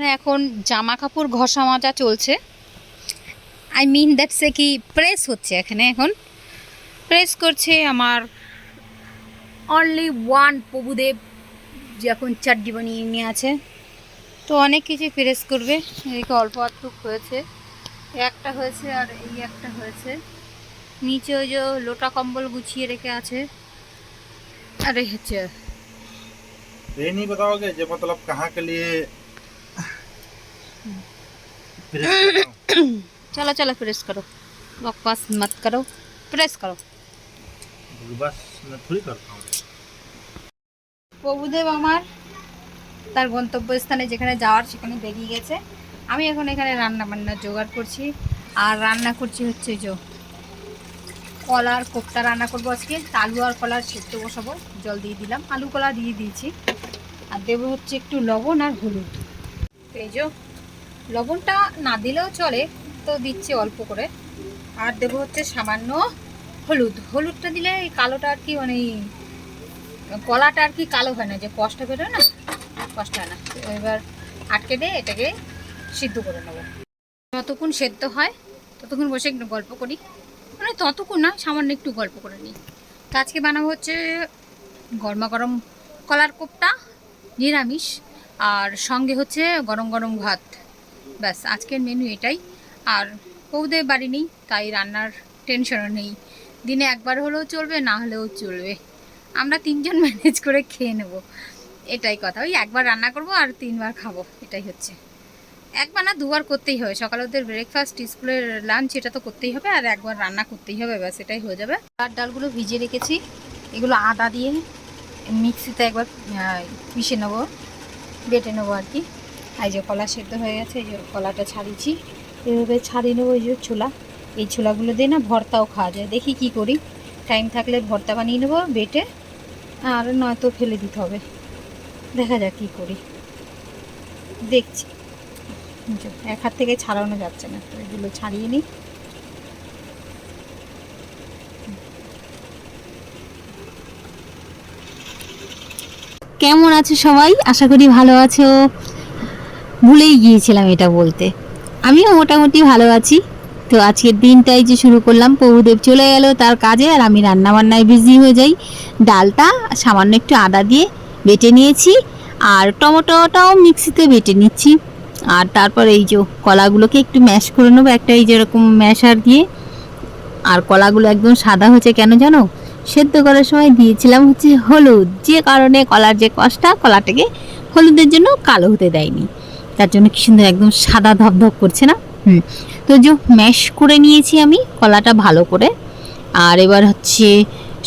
এখানে এখন জামা কাপড় ঘষা মাজা চলছে আই মিন দ্যাটসে কি প্রেস হচ্ছে এখানে এখন প্রেস করছে আমার অনলি ওয়ান প্রভুদেব যে এখন চাড্ডি বানিয়ে নিয়ে আছে তো অনেক কিছু প্রেস করবে এদিকে অল্প আধটুক হয়েছে এই একটা হয়েছে আর এই একটা হয়েছে নিচে ওই যে লোটা কম্বল গুছিয়ে রেখে আছে আর এই হচ্ছে ये नहीं बताओगे जो मतलब कहाँ के लिए प्रेस कर रहा हूँ? चलो चलो प्रेस करो बकवास मत करो प्रेस करो बस मैं थोड़ी करता हूँ প্রভুদেব আমার তার গন্তব্যস্থানে যেখানে যাওয়ার সেখানে বেরিয়ে গেছে আমি এখন এখানে রান্না বান্না জোগাড় করছি আর রান্না করছি হচ্ছে যে কলার কোপ্তা রান্না করবো আজকে আলু আর কলার সেদ্ধ বসাবো জল দিয়ে দিলাম আলু কলা দিয়ে দিয়েছি আর দেবো হচ্ছে একটু লবণ আর হলুদ তো এই যে লবণটা না দিলেও চলে, তো দিচ্ছি অল্প করে। আর দেবো হচ্ছে সামান্য হলুদ। হলুদটা দিলে এই কালোটা আর কি মানে কলাটা আর কি কালো হয় না, যে কষ্ট বেরোয় না, কষ্ট হয় না। এবার আটকে দিয়ে এটাকে সিদ্ধ করে নেব। যতক্ষণ সেদ্ধ হয়, ততক্ষণ বসে একটু গল্প করি। মানে ততক্ষণ না, সামান্য একটু গল্প করে নিই। তো আজকে বানাবো হচ্ছে গরমা গরম কলার কোপ্তা, নিরামিষ, আর সঙ্গে হচ্ছে গরম গরম ভাত। ব্যাস, আজকের মেনু এটাই। আর বৌদের বাড়ি নেই, তাই রান্নার টেনশনও নেই। দিনে একবার হলেও চলবে, না হলেও চলবে। আমরা তিনজন ম্যানেজ করে খেয়ে নেব। এটাই কথা। ওই একবার রান্না করব আর তিনবার খাব, এটাই হচ্ছে। একবার না, দুবার করতেই হবে। সকালে ওদের ব্রেকফাস্ট স্কুলের লাঞ্চ এটা তো করতেই হবে। আর একবার রান্না করতেই হবে, ব্যাস, এটাই হয়ে যাবে। আর ডালগুলো ভিজিয়ে রেখেছি। এগুলো আদা দিয়ে মিক্সিতে একবার পিষে নেব, বেটে নেব আর কি। এই যে কলা সেদ্ধ হয়ে গেছে, এই যে কলাটা ছাড়িয়েছি। এভাবে ছাড়িয়ে নেব এই যে ছোলা। এই ছোলাগুলো দিয়ে না ভর্তাও খাওয়া যায়। দেখি কি করি। টাইম থাকলে ভর্তা বানিয়ে নেব, বেটে, আর নয়তো ফেলে দিতে হবে। দেখা যাক কী করি। দেখছি। এক হাত থেকে ছাড়ানো যাচ্ছে না, তো এগুলো ছাড়িয়ে নিই। কেমন আছো সবাই? আশা করি ভালো আছো। ভুলেই গিয়েছিলাম এটা বলতে। আমিও মোটামুটি ভালো আছি। তো আজকের দিনটাই যে শুরু করলাম, প্রভুদেব চলে গেল তার কাজে আর আমি রান্না বান্নায় বিজি হয়ে যাই। ডালটা সামান্য একটু আদা দিয়ে বেটে নিয়েছি আর টমেটোটাও মিক্সিতে বেটে নিচ্ছি। আর তারপর এই যে কলাগুলোকে একটু ম্যাশ করে নেব, একটা এই যেরকম ম্যাশার দিয়ে। আর কলাগুলো একদম সাদা হয়েছে কেন জানো? সেদ্ধ করার সময় দিয়েছিলাম হচ্ছে হলুদ। যে কারণে কলার যে কষটা কলাটাকে হলুদের জন্য কালো হতে দেয়নি। তার জন্য কি সুন্দর একদম সাদা ধপধপ করছে না? হুম। তো যে ম্যাশ করে নিয়েছি আমি, কলাটা ভালো করে। আর এবার হচ্ছে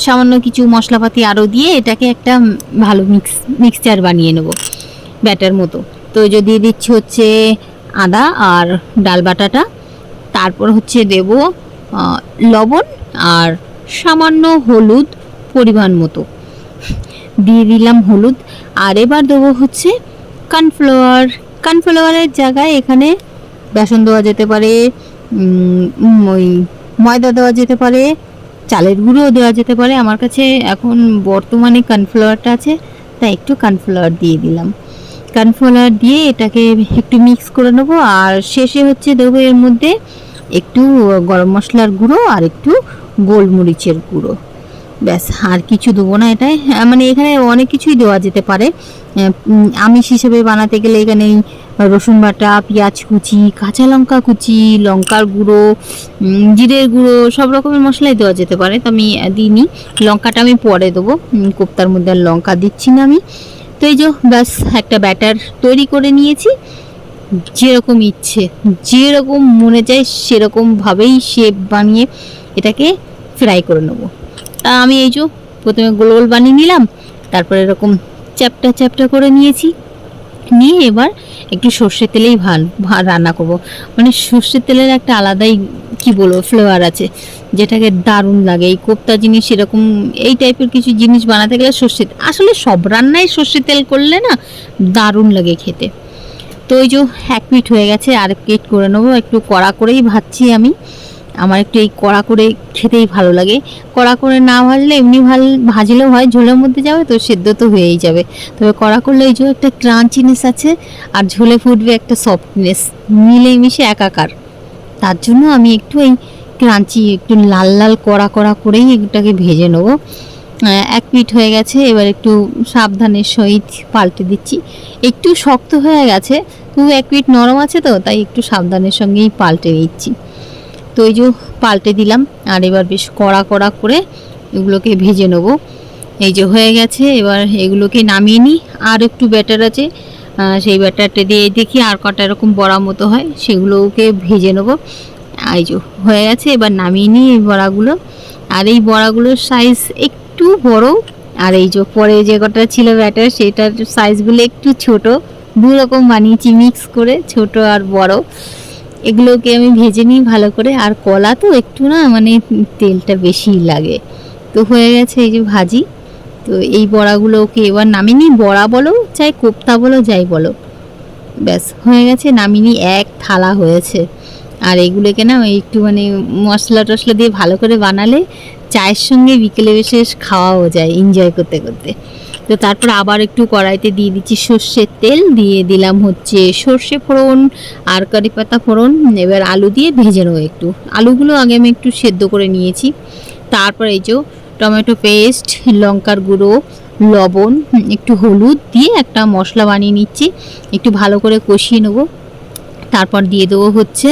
সামান্য কিছু মশলাপাতি আরও দিয়ে এটাকে একটা ভালো মিক্স মিক্সচার বানিয়ে নেব, ব্যাটার মতো। তো এই যে দিয়ে দিচ্ছি হচ্ছে আদা আর ডাল বাটাটা, তারপর হচ্ছে দেব লবণ আর সামান্য হলুদ পরিমাণ মতো। দিয়ে দিলাম হলুদ। আর এবার দেবো হচ্ছে কর্নফ্লাওয়ার কর্নফ্লাওয়ারের জায়গায় এখানে বেসন দেওয়া যেতে পারে ওই ময়দা দেওয়া যেতে পারে, চালের গুঁড়োও দেওয়া যেতে পারে। আমার কাছে এখন বর্তমানে কর্নফ্লাওয়ারটা আছে, তাই একটু কর্নফ্লাওয়ার দিয়ে দিলাম। কর্নফ্লাওয়ার দিয়ে এটাকে একটু মিক্স করে নেব, আর শেষে হচ্ছে দেবো এর মধ্যে একটু গরম মশলার গুঁড়ো আর একটু গোলমরিচের গুঁড়ো। ব্যাস, আর কিছু দেবো না এটাই। মানে এখানে অনেক কিছুই দেওয়া যেতে পারে। আমিষ হিসেবে বানাতে গেলে এখানে রসুন বাটা, পেঁয়াজ কুচি, কাঁচা লঙ্কা কুচি, লঙ্কার গুঁড়ো জিরের গুঁড়ো, সব রকমের মশলাই দেওয়া যেতে পারে, তো আমি দিইনি। লঙ্কাটা আমি পরে দেবো। কোপ্তার মধ্যে আর লঙ্কা দিচ্ছি না আমি। তো এই যে, ব্যাস, একটা ব্যাটার তৈরি করে নিয়েছি। যেরকম ইচ্ছে, যেরকম মনে চায় সেরকমভাবেই শেপ বানিয়ে এটাকে ফ্রাই করে নেব। আমি এই যে প্রথমে গোল গোল বানিয়ে নিলাম, তারপরে এরকম চ্যাপটা চ্যাপটা করে নিয়েছি। নিয়ে এবার একটু সর্ষের তেলেই ভান ভা- রান্না করব। মানে সর্ষের তেলের একটা আলাদাই কি বলব ফ্লেভার আছে, যেটাকে দারুণ লাগে। এই কোপ্তা জিনিস এরকম, এই টাইপের কিছু জিনিস বানাতে গেলে সর্ষের, আসলে সব রান্নায় সর্ষের তেল করলে না দারুণ লাগে খেতে। তো ওই যে এক পিঠ হয়ে গেছে, আর পিঠ করে নেব, একটু কড়া করেই ভাজছি আমি। আমার একটু এই কড়া করে খেতেই ভালো লাগে। কড়া করে না ভাজলে এমনি ভালো, ভাজলেও হয়, ঝোলের মধ্যে যাবে তো সেদ্ধ তো হয়েই যাবে। তবে কড়া করলে এই যে একটা ক্রাঞ্চিনেস আছে আর ঝোলে ফুটবে একটা সফটনেস মিলে মিশে একাকার। তার জন্য আমি একটু এই ক্রাঞ্চি একটু লাল লাল কড়া কড়া করেই এটাকে ভেজে নেব। এক পিঠ হয়ে গেছে, এবার একটু সাবধানের সহিত পাল্টে দিচ্ছি। একটু শক্ত হয়ে গেছে, তবু এক পিঠ নরম আছে তো, তাই একটু সাবধানের সঙ্গেই পাল্টে দিচ্ছি। তো এই যে পাল্টে দিলাম, আর এবার বেশ কড়া কড়া করে এগুলোকে ভেজে নেব। এই যে হয়ে গেছে, এবার এগুলোকে নামিয়ে নিই। আর একটু ব্যাটার আছে সেই ব্যাটারটা দিয়ে দেখি আর কটা এরকম বড়া মতো হয়, সেগুলোকে ভেজে নেব। এই যে হয়ে গেছে, এবার নামিয়ে নিই এই বড়াগুলো। আর এই বড়াগুলোর সাইজ একটু বড়, আর এই যে পরে যে কটা ছিল ব্যাটার, সেটার সাইজগুলো একটু ছোট। দু রকম বানিয়েছি মিক্স করে ছোট আর বড়। এগুলোকে আমি ভেজে নিই ভালো করে। আর কলা তো একটু না মানে তেলটা বেশি লাগে। তো হয়ে গেছে এই যে ভাজি। তো এই বড়াগুলোকে এবার নামিয়ে নিই। বড়া বলো চাই, কোপ্তা বলো যাই বলো। ব্যাস, হয়ে গেছে। নামিনি এক থালা হয়েছে। আর এগুলোকে না ওই একটু মানে মশলা টশলা দিয়ে ভালো করে বানালে চায়ের সঙ্গে বিকেলে বিশেষ খাওয়াও যায় এনজয় করতে করতে। তো তারপর আবার একটু কড়াইতে দিয়ে দিচ্ছি সর্ষের তেল, দিয়ে দিলাম হচ্ছে সর্ষে ফোড়ন, আর কারি পাতা ফোড়ন, এবার আলু দিয়ে ভেজে নেব একটু। আলুগুলো আগে আমি একটু সেদ্ধ করে নিয়েছি। তারপর এই যে টমেটো পেস্ট, লঙ্কার গুঁড়ো, লবণ, একটু হলুদ দিয়ে একটা মশলা বানিয়ে নিচ্ছি। একটু ভালো করে কষিয়ে নেব। তারপর দিয়ে দেবো হচ্ছে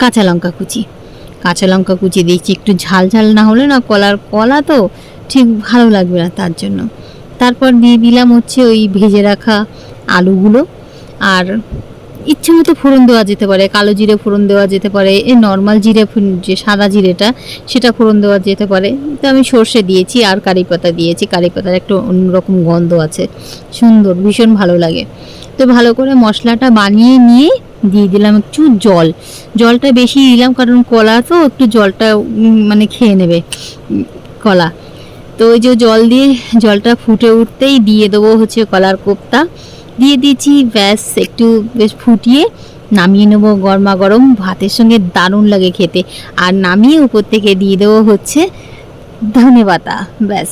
কাঁচা লঙ্কা কুচি। কাঁচা লঙ্কা কুচি দিচ্ছি একটু ঝাল ঝাল না হলে না কলার কলা তো ঠিক ভালো লাগবে না তার জন্য। তারপর দিয়ে দিলাম হচ্ছে ওই ভেজে রাখা আলুগুলো। আর ইচ্ছে মতো ফোড়ন দেওয়া যেতে পারে, কালো জিরে ফোড়ন দেওয়া যেতে পারে এই নর্মাল জিরে যে সাদা জিরেটা, সেটা ফোড়ন দেওয়া যেতে পারে। তো আমি সর্ষে দিয়েছি আর কারি পাতা দিয়েছি, কারি পাতার একটা অন্যরকম গন্ধ আছে, সুন্দর, ভীষণ ভালো লাগে। তো ভালো করে মশলাটা বানিয়ে নিয়ে দিয়ে দিলাম একটু জল। জলটা বেশি দিলাম, কারণ কলা তো একটু জলটা মানে খেয়ে নেবে কলা। তো ওই যে জল দিয়ে জলটা ফুটে উঠতেই দিয়ে দেবো হচ্ছে কলার কোপ্তা। দিয়ে দিয়েছি ব্যাস, একটু বেশ ফুটিয়ে নামিয়ে নেব গরমা গরম। ভাতের সঙ্গে দারুণ লাগে খেতে। আর নামিয়ে উপর থেকে দিয়ে দেবো হচ্ছে ধনে পাতা, ব্যাস।